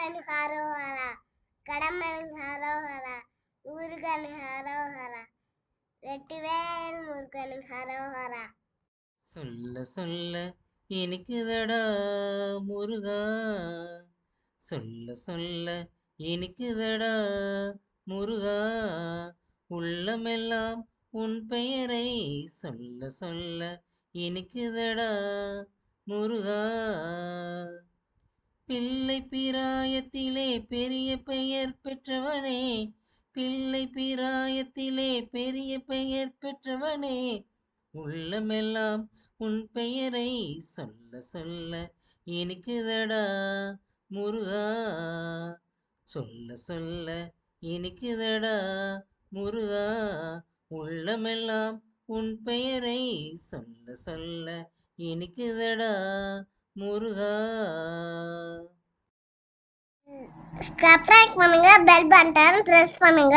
முருகன் ஹரோஹரா கடம்பன் ஹரோஹரா முருகன் ஹரோஹரா வெட்டிவேல் முருகன் ஹரோஹரா. சொல்ல சொல்ல இனிக்குதடா முருகா சொல்ல சொல்ல இனிக்குதடா முருகா உள்ளமெல்லாம் உன் பெயரை சொல்ல சொல்ல இனிக்குதடா முருகா. பிள்ளை பிராயத்திலே பெரிய பெயர் பெற்றவனே. பிள்ளை பிராயத்திலே பெரிய பெயர் பெற்றவனே. உள்ளமெல்லாம் உன் பெயரை சொல்ல சொல்ல இனிக்குதடா முருகா. சொல்ல சொல்ல இனிக்குதடா முருகா. உள்ளமெல்லாம் உன் பெயரை சொல்ல சொல்ல இனிக்குதடா முருகா. சப்ஸ்கிரைப் பண்ணுங்க பெல் பட்டன் ப்ரெஸ் பண்ணுங்க.